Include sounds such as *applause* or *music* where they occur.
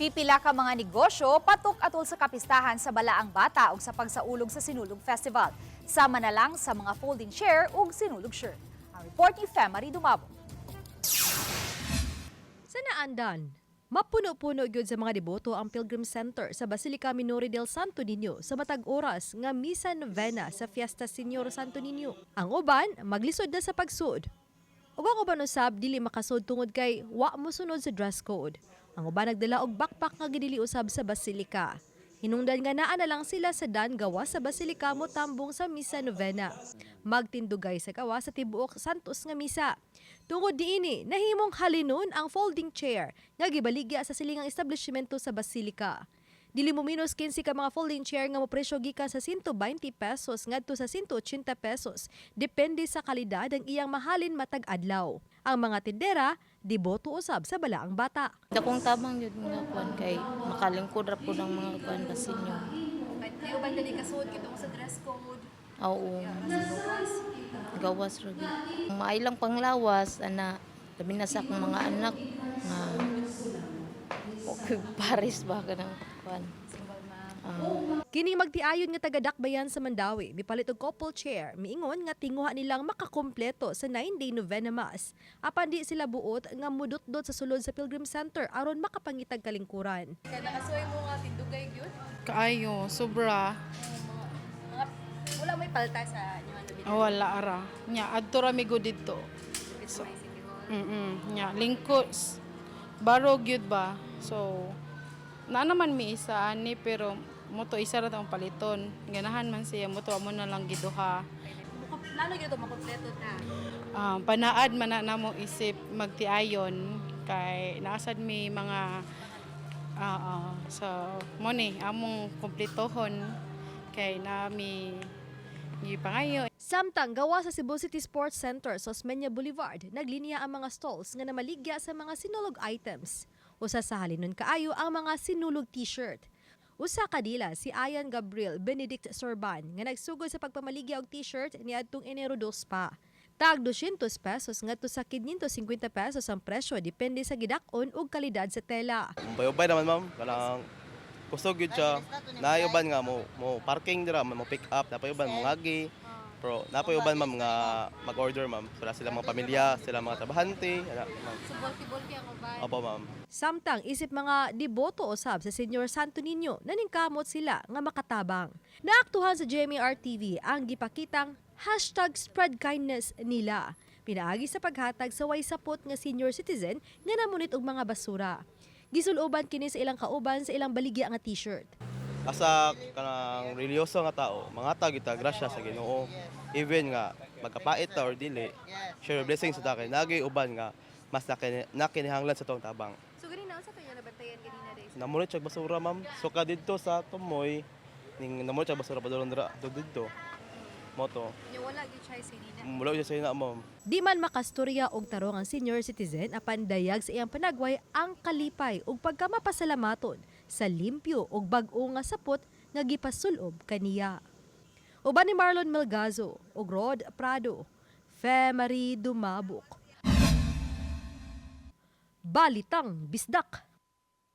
Pipila ka mga negosyo patok atol sa kapistahan sa Balaang Bata ug sa pagsaulog sa Sinulog Festival. Sama na lang sa mga folding chair ug sinulog shirt. Ang report ni Femari Dumabo. Sa naandan, mapuno-puno gyud sa mga deboto ang Pilgrim Center sa Basilica Minore del Santo Niño sa matag oras nga misa novena sa Fiesta Señor Santo Niño. Ang uban maglisod na sa pagsud. Ug ang uban usab dili makasud tungod kay wa mo sunod sa dress code. Ang uban nagdala og backpack nga gidili usab sa Basilica. Hinungdan nga naa na lang sila sa dan gawa sa Basilica mo tambong sa misa novena. Magtindugay sa gawa sa tibuok Santos nga misa. Tungod diini, nahimong halinon ang folding chair nga gibaligya sa silingang establishmento sa Basilica. Dili mo minus 15 ka mga folding chair nga mo presyo gikan sa 120 pesos ngadto sa 180 pesos depende sa kalidad ang iyang mahalin matag adlaw. Ang mga tindera diboto usab sa balaang bata. Dakong tabang yun nga kuan kay makalingkod ra po ng mga kuan kasi nyo. Kayo ba dali kasud kitong sa dress code? Oo. Gawas ra gyud. Maailang panglawas ana labi na sa akong mga anak nga okay, *laughs* Paris ba ka Ah. Kini magtiayon nga taga-dakbayan sa Mandawi, mipalit og couple chair, miingon nga tinguha nilang makakompleto sa 9-day novena mass. Apan di sila buot nga mudot-dot sa sulod sa Pilgrim Center aron makapangitag kalingkuran. Kaya nakasuway mo nga tindugay gyud. Kaayo, sobra. Wala may palta sa inyo ano wala ara. Nya adto ra mi gud dito. So, mm nya lingkod. Baro gyud ba? So, na naman mi isa ani pero moto isa ra tong paliton. Ganahan man siya moto amo na lang giduha. Lalo gyud makompleto na. Ah, panaad man na namo isip magtiayon kay naasad mi mga ah ah, so mo ni among kumpletohon kay nami gipangayo Samtang gawa sa Cebu City Sports Center sa Osmeña Boulevard, naglinya ang mga stalls nga namaligya sa mga sinulog items. Usa sa halinon kaayo ang mga sinulog t-shirt. Usa kadila si Ayan Gabriel Benedict Sorban nga nagsugod sa pagpamaligya og t-shirt niadtong Enero 2 pa. Tag 200 pesos ngadto sa 550 pesos ang presyo depende sa gidakon ug kalidad sa tela. Bayobay naman ma'am, kanang kusog yun siya. Nayuban nga mo mo parking dira, mo pick up, napayuban mo ngagi. Pero napayuban ma'am nga mag-order ma'am. Para sila mga pamilya, sila mga trabahante, ana ma'am. Opo ma'am. Samtang isip mga deboto usab sa Senyor Santo Niño naningkamot sila nga makatabang. Naaktuhan sa JMR TV ang gipakitang hashtag spread kindness nila. Pinaagi sa paghatag sa way sapot nga senior citizen nga namunit og mga basura. Gisuloban kini sa ilang kauban sa ilang baligya nga t-shirt. Asa kanang religyoso nga tao, mga kita grasya sa Ginoo. Even nga magkapait ta or dili, share blessings sa takin. Nagi uban nga mas nakini, nakinihanglan sa tong tabang. So ganina sa tayo nabantayan ganina days. Namunit siya basura ma'am. So ka dito sa Tumoy, ning namunit siya basura pa doon dira do dito. Moto. Wala gyud siya sinina. Mula siya sa ina ma'am. Di man makastorya og tarong ang senior citizen apan dayag sa iyang panagway ang kalipay ug pagkamapasalamaton sa limpyo ug bag-o nga sapot nga gipasulob kaniya. Uban ni Marlon Melgazo ug Rod Prado, Fe Dumabok. Balitang Bisdak.